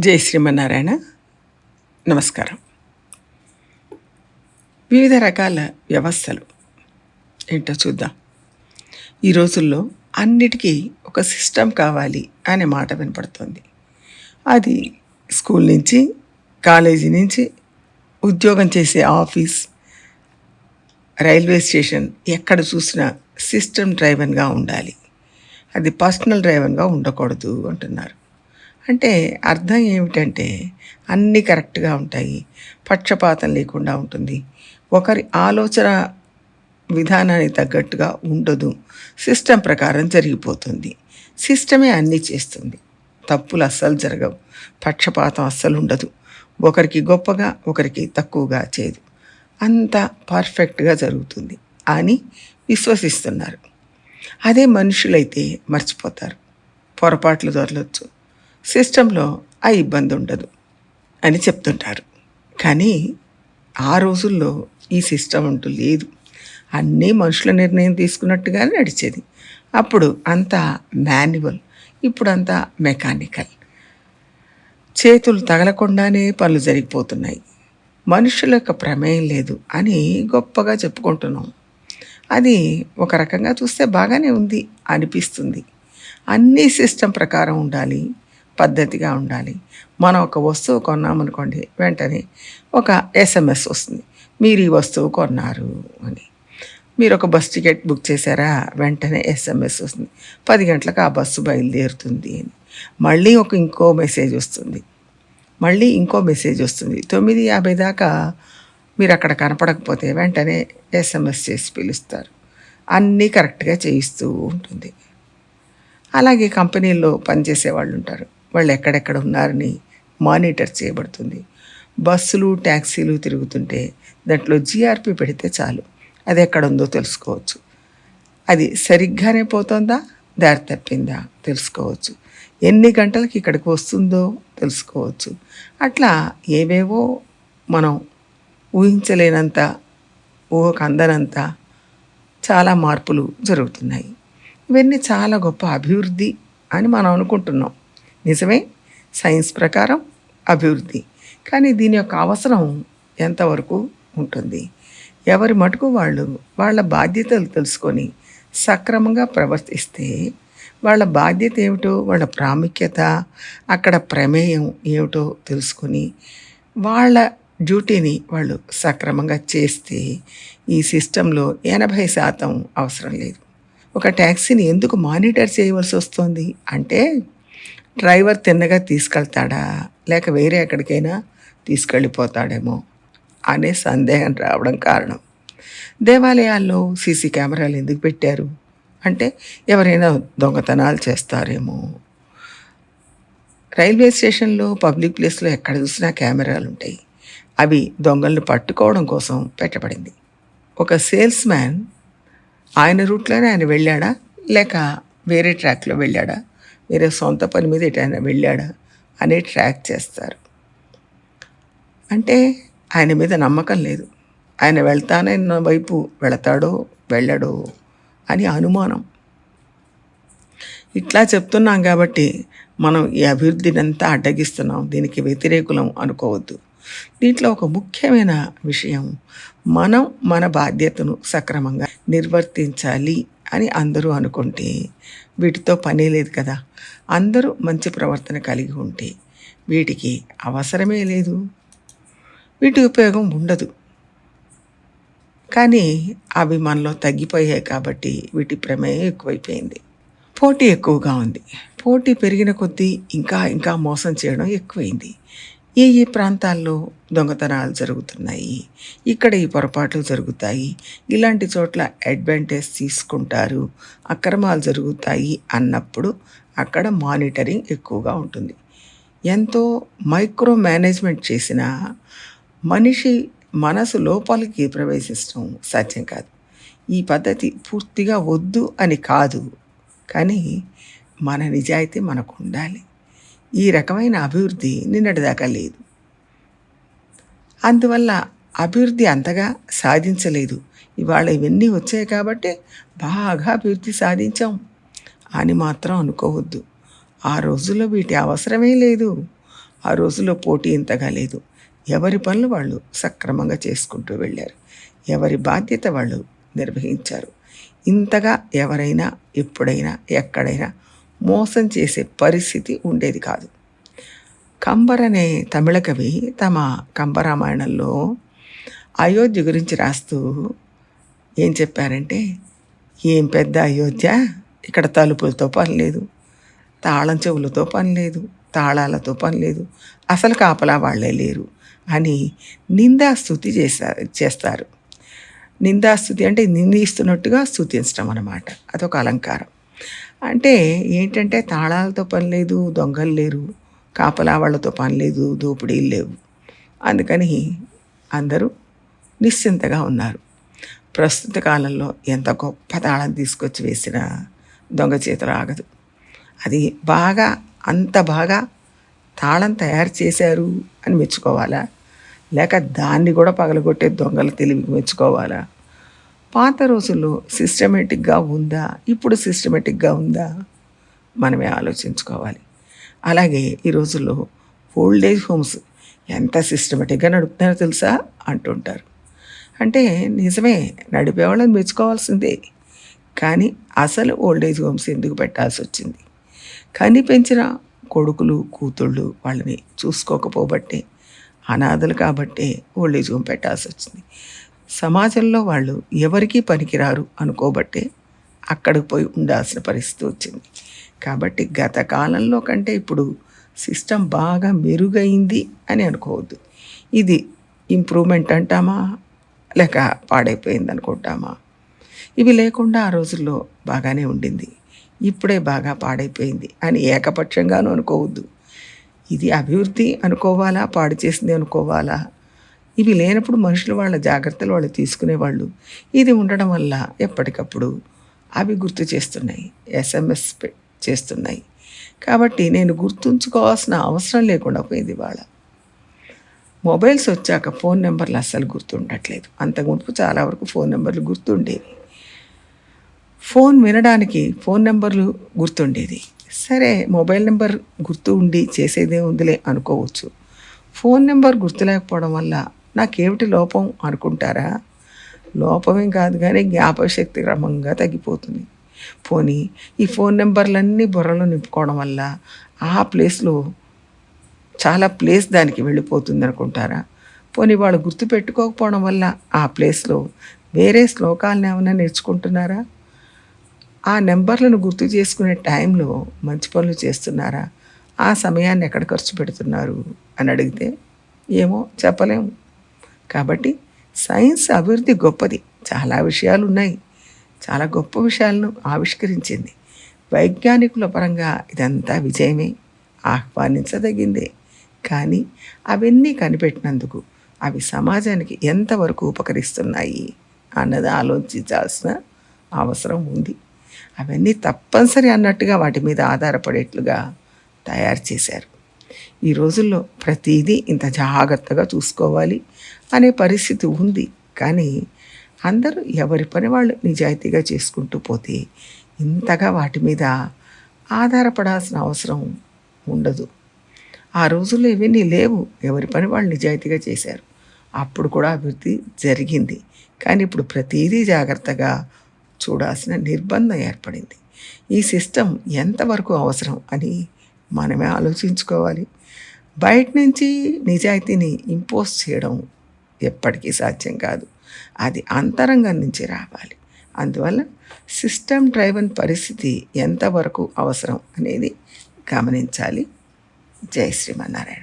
జై శ్రీమన్నారాయణ. నమస్కారం. వివిధ రకాల వ్యవస్థలు ఏంటో చూద్దాం. ఈ రోజుల్లో అన్నిటికీ ఒక సిస్టమ్ కావాలి అనే మాట వినపడుతుంది. అది స్కూల్ నుంచి కాలేజీ నుంచి ఉద్యోగం చేసే ఆఫీస్ రైల్వే స్టేషన్ ఎక్కడ చూసినా సిస్టమ్ డ్రైవన్గా ఉండాలి. అది పర్సనల్ డ్రైవన్గా ఉండకూడదు అంటున్నారు. అంటే అర్థం ఏమిటంటే అన్నీ కరెక్ట్గా ఉంటాయి. పక్షపాతం లేకుండా ఉంటుంది. ఒకరి ఆలోచన విధానానికి తగ్గట్టుగా ఉండదు. సిస్టమ్ ప్రకారం జరిగిపోతుంది. సిస్టమే అన్నీ చేస్తుంది. తప్పులు అస్సలు జరగవు. పక్షపాతం అస్సలు ఉండదు. ఒకరికి గొప్పగా ఒకరికి తక్కువగా చేయదు. అంత పర్ఫెక్ట్గా జరుగుతుంది అని విశ్వసిస్తున్నారు. అదే మనుషులైతే మర్చిపోతారు. పొరపాట్లు దొరలొచ్చు సిస్టంలో ఆ ఇబ్బంది ఉండదు అని చెప్తుంటారు. కానీ ఆ రోజుల్లో ఈ సిస్టమ్ అంటూ లేదు. అన్నీ మనుషుల నిర్ణయం తీసుకున్నట్టుగానే నడిచేది. అప్పుడు అంతా మాన్యువల్ ఇప్పుడు అంతా మెకానికల్. చేతులు తగలకుండానే పనులు జరిగిపోతున్నాయి. మనుషుల యొక్క ప్రమేయం లేదు అని గొప్పగా చెప్పుకుంటున్నాం. అది ఒక రకంగా చూస్తే బాగానే ఉంది అనిపిస్తుంది. అన్నీ సిస్టమ్ ప్రకారం ఉండాలి పద్ధతిగా ఉండాలి. మనం ఒక వస్తువు కొన్నామనుకోండి వెంటనే ఒక ఎస్ఎంఎస్ వస్తుంది. మీరు ఈ వస్తువు కొన్నారు అని. మీరు ఒక బస్ టికెట్ బుక్ చేశారా? వెంటనే ఎస్ఎంఎస్ వస్తుంది. పది గంటలకు ఆ బస్సు బయలుదేరుతుంది అని. మళ్ళీ ఒక ఇంకో మెసేజ్ వస్తుంది. మళ్ళీ ఇంకో మెసేజ్ వస్తుంది. తొమ్మిది యాభై దాకా మీరు అక్కడ కనపడకపోతే వెంటనే ఎస్ఎంఎస్ చేసి పిలుస్తారు. అన్నీ కరెక్ట్గా చేయిస్తూ ఉంటుంది. అలాగే కంపెనీల్లో పనిచేసే వాళ్ళు ఉంటారు వాళ్ళు ఎక్కడెక్కడ ఉన్నారని మానిటర్ చేయబడుతుంది. బస్సులు ట్యాక్సీలు తిరుగుతుంటే దాంట్లో జిఆర్పి పెడితే చాలు. అది ఎక్కడ ఉందో తెలుసుకోవచ్చు. అది సరిగ్గానే పోతుందా? దారి తప్పిందా? తెలుసుకోవచ్చు. ఎన్ని గంటలకి ఇక్కడికి వస్తుందో తెలుసుకోవచ్చు. అట్లా ఏవేవో మనం ఊహించలేనంత ఊహకు అందనంత చాలా మార్పులు జరుగుతున్నాయి. ఇవన్నీ చాలా గొప్ప అభివృద్ధి అని మనం అనుకుంటున్నాం. నిజమే సైన్స్ ప్రకారం అభివృద్ధి. కానీ దీని యొక్క అవసరం ఎంతవరకు ఉంటుంది? ఎవరి మటుకు వాళ్ళు వాళ్ళ బాధ్యతలు తెలుసుకొని సక్రమంగా ప్రవర్తిస్తే వాళ్ళ బాధ్యత ఏమిటో వాళ్ళ ప్రాముఖ్యత అక్కడ ప్రమేయం ఏమిటో తెలుసుకొని వాళ్ళ డ్యూటీని వాళ్ళు సక్రమంగా చేస్తే ఈ సిస్టంలో ఎనభై శాతం అవసరం లేదు. ఒక ట్యాక్సీని ఎందుకు మానిటర్ చేయవలసి వస్తుంది? అంటే డ్రైవర్ తిన్నగా తీసుకెళ్తాడా? లేక వేరే ఎక్కడికైనా తీసుకెళ్ళిపోతాడేమో అనే సందేహం రావడం కారణం. దేవాలయాల్లో సీసీ కెమెరాలు ఎందుకు పెట్టారు? అంటే ఎవరైనా దొంగతనాలు చేస్తారేమో. రైల్వే స్టేషన్లో పబ్లిక్ ప్లేస్లో ఎక్కడ చూసినా కెమెరాలు ఉంటాయి. అవి దొంగలను పట్టుకోవడం కోసం పెట్టబడింది. ఒక సేల్స్ మ్యాన్ ఆయన రూట్లోనే ఆయన వెళ్ళాడా? లేక వేరే ట్రాక్లో వెళ్ళాడా? మీరు సొంత పని మీద ఎటైనా వెళ్ళాడా అని ట్రాక్ చేస్తారు. అంటే ఆయన మీద నమ్మకం లేదు. ఆయన వెళ్తానన్న వైపు వెళతాడో వెళ్ళడో అని అనుమానం. ఇట్లా చెప్తున్నాం కాబట్టి మనం ఈ అభివృద్ధిని అంతా అడ్డగిస్తున్నాం. దీనికి వ్యతిరేకులం అనుకోవద్దు. దీంట్లో ఒక ముఖ్యమైన విషయం మనం మన బాధ్యతను సక్రమంగా నిర్వర్తించాలి అని అందరూ అనుకుంటే వీటితో పని లేదు కదా. అందరూ మంచి ప్రవర్తన కలిగి ఉంటే వీటికి అవసరమే లేదు. వీటి ఉపయోగం ఉండదు. కానీ అవి మనలో తగ్గిపోయాయి కాబట్టి వీటి ప్రమేయం ఎక్కువైపోయింది. పోటీ ఎక్కువగా ఉంది. పోటీ పెరిగిన కొద్దీ ఇంకా ఇంకా మోసం చేయడం ఎక్కువైంది. ఏ ఏ ప్రాంతాల్లో దొంగతనాలు జరుగుతున్నాయి? ఇక్కడ ఈ పొరపాట్లు జరుగుతాయి. ఇలాంటి చోట్ల అడ్వాంటేజ్ తీసుకుంటారు. అక్రమాలు జరుగుతాయి అన్నప్పుడు అక్కడ మానిటరింగ్ ఎక్కువగా ఉంటుంది. ఎంతో మైక్రో మేనేజ్మెంట్ చేసిన మనిషి మనసు లోపలికి ప్రవేశించడం సాధ్యం కాదు. ఈ పద్ధతి పూర్తిగా వద్దు అని కాదు. కానీ మన నిజాయితీ మనకు ఉండాలి. ఈ రకమైన అభివృద్ధి నిన్నటిదాకా లేదు. అందువల్ల అభివృద్ధి అంతగా సాధించలేదు. ఇవాళ ఇవన్నీ వచ్చాయి కాబట్టి బాగా అభివృద్ధి సాధించాం అని మాత్రం అనుకోవద్దు. ఆ రోజుల్లో వీటి అవసరమే లేదు. ఆ రోజుల్లో పోటీ ఇంతగా లేదు. ఎవరి పనులు వాళ్ళు సక్రమంగా చేసుకుంటూ వెళ్ళారు. ఎవరి బాధ్యత వాళ్ళు నిర్వహించారు. ఇంతగా ఎవరైనా ఎప్పుడైనా ఎక్కడైనా మోసం చేసే పరిస్థితి ఉండేది కాదు. కంబర్ అనే తమిళ కవి తమ కంబరామాయణంలో అయోధ్య గురించి రాస్తూ ఏం చెప్పారంటే ఏం పెద్ద అయోధ్య? ఇక్కడ తలుపులతో పని లేదు తాళం చెవులతో పని లేదు తాళాలతో పని లేదు అసలు కాపలా వాళ్ళే లేరు అని నిందాస్తుతి చేస్తారు చేస్తారు. నిందాస్తుతి అంటే నిందిస్తున్నట్టుగా స్థుతించడం అన్నమాట. అదొక అలంకారం. అంటే ఏంటంటే తాళాలతో పని లేదు దొంగలు లేరు కాపలా వాళ్ళతో పని లేదు దోపిడీలు లేవు. అందుకని అందరూ నిశ్చింతగా ఉన్నారు. ప్రస్తుత కాలంలో ఎంత గొప్ప తాళం తీసుకొచ్చి వేసిన దొంగ చేతులు ఆగదు. అది బాగా అంత బాగా తాళం తయారు చేశారు అని మెచ్చుకోవాలా? లేక దాన్ని కూడా పగలగొట్టే దొంగల తెలివికి మెచ్చుకోవాలా? పాత రోజుల్లో సిస్టమేటిక్గా ఉందా? ఇప్పుడు సిస్టమేటిక్గా ఉందా? మనమే ఆలోచించుకోవాలి. అలాగే ఈ రోజుల్లో ఓల్డ్ ఏజ్ హోమ్స్ ఎంత సిస్టమేటిక్గా నడుపుతున్నారో తెలుసా? అంటుంటారు. అంటే నిజమే నడిపేవాళ్ళని మెచ్చుకోవాల్సిందే. కానీ అసలు ఓల్డ్ ఏజ్ హోమ్స్ ఎందుకు పెట్టాల్సి వచ్చింది కానీ పెంచిన కొడుకులు కూతుళ్ళు వాళ్ళని చూసుకోకపోబట్టే అనాథలు కాబట్టే ఓల్డ్ ఏజ్ హోమ్ పెట్టాల్సి వచ్చింది సమాజంలో వాళ్ళు ఎవరికీ పనికిరారు అనుకోబట్టే అక్కడికి పోయి ఉండాల్సిన పరిస్థితి వచ్చింది. కాబట్టి గత కాలంలో కంటే ఇప్పుడు సిస్టమ్ బాగా మెరుగైంది అని అనుకోవద్దు. ఇది ఇంప్రూవ్మెంట్ అంటామా? లేక పాడైపోయింది అనుకుంటామా? ఇవి లేకుండా ఆ రోజుల్లో బాగానే ఉండింది. ఇప్పుడే బాగా పాడైపోయింది అని ఏకపక్షంగానూ అనుకోవద్దు. ఇది అభివృద్ధి అనుకోవాలా? పాడు చేసింది అనుకోవాలా? ఇవి లేనప్పుడు మనుషులు వాళ్ళ జాగ్రత్తలు వాళ్ళు తీసుకునేవాళ్ళు. ఇది ఉండడం వల్ల ఎప్పటికప్పుడు అవి గుర్తు చేస్తున్నాయి. ఎస్ఎంఎస్ చేస్తున్నాయి. కాబట్టి నేను గుర్తుంచుకోవాల్సిన అవసరం లేకుండా పోయింది వాళ్ళ మొబైల్స్ వచ్చాక ఫోన్ నెంబర్లు అస్సలు గుర్తుండట్లేదు. అంతకుముందు చాలా వరకు ఫోన్ నెంబర్లు గుర్తుండేవి. ఫోన్ వినడానికి ఫోన్ నెంబర్లు గుర్తుండేది. సరే మొబైల్ నెంబర్ గుర్తు ఉండి చేసేదే ఉందిలే అనుకోవచ్చు. ఫోన్ నెంబర్ గుర్తులేకపోవడం వల్ల నాకేమిటి లోపం అనుకుంటారా? లోపమేం కాదు కానీ జ్ఞాపకశక్తి క్రమంగా తగ్గిపోతుంది. పోనీ ఈ ఫోన్ నెంబర్లన్నీ బుర్రలో నింపుకోవడం వల్ల ఆ ప్లేస్లో చాలా ప్లేస్ దానికి వెళ్ళిపోతుంది అనుకుంటారా? పోనీ వాళ్ళు గుర్తు పెట్టుకోకపోవడం వల్ల ఆ ప్లేస్లో వేరే శ్లోకాలను ఏమైనా నేర్చుకుంటున్నారా? ఆ నెంబర్లను గుర్తు చేసుకునే టైంలో మంచి పనులు చేస్తున్నారా? ఆ సమయాన్ని ఎక్కడ ఖర్చు పెడుతున్నారు? అని అడిగితే ఏమో చెప్పలేము కాబట్టి సైన్స్ అభివృద్ధి గొప్పది. చాలా విషయాలు ఉన్నాయి చాలా గొప్ప విషయాలను ఆవిష్కరించింది. వైజ్ఞానికుల పరంగా ఇదంతా విజయమే. ఆహ్వానించదగిందే. కానీ అవన్నీ కనిపెట్టినందుకు అవి సమాజానికి ఎంతవరకు ఉపకరిస్తున్నాయి అన్నది ఆలోచించాల్సిన అవసరం ఉంది. అవన్నీ తప్పనిసరి అన్నట్టుగా వాటి మీద ఆధారపడేట్లుగా తయారు చేశారు. ఈ రోజుల్లో ప్రతిదీ ఇంత జాగ్రత్తగా చూసుకోవాలి అనే పరిస్థితి ఉంది. కానీ అందరూ ఎవరి పని వాళ్ళు నిజాయితీగా చేసుకుంటూ పోతే ఇంతగా వాటి మీద ఆధారపడాల్సిన అవసరం ఉండదు. ఆ రోజుల్లో ఇవన్నీ లేవు. ఎవరి పని వాళ్ళు నిజాయితీగా చేశారు. అప్పుడు కూడా అభివృద్ధి జరిగింది. కానీ ఇప్పుడు ప్రతిదీ జాగ్రత్తగా చూడాల్సిన నిర్బంధం ఏర్పడింది. ఈ సిస్టమ్ ఎంతవరకు అవసరం అని మనమే ఆలోచించుకోవాలి. బయట నుంచి నిజాయితీని ఇంపోజ్ చేయడం ఎప్పటికీ సాధ్యం కాదు. అది అంతరంగం నుంచి రావాలి. అందువల్ల సిస్టమ్ డ్రైవన్ పరిస్థితి ఎంతవరకు అవసరం అనేది గమనించాలి. జై శ్రీమన్నారాయణ.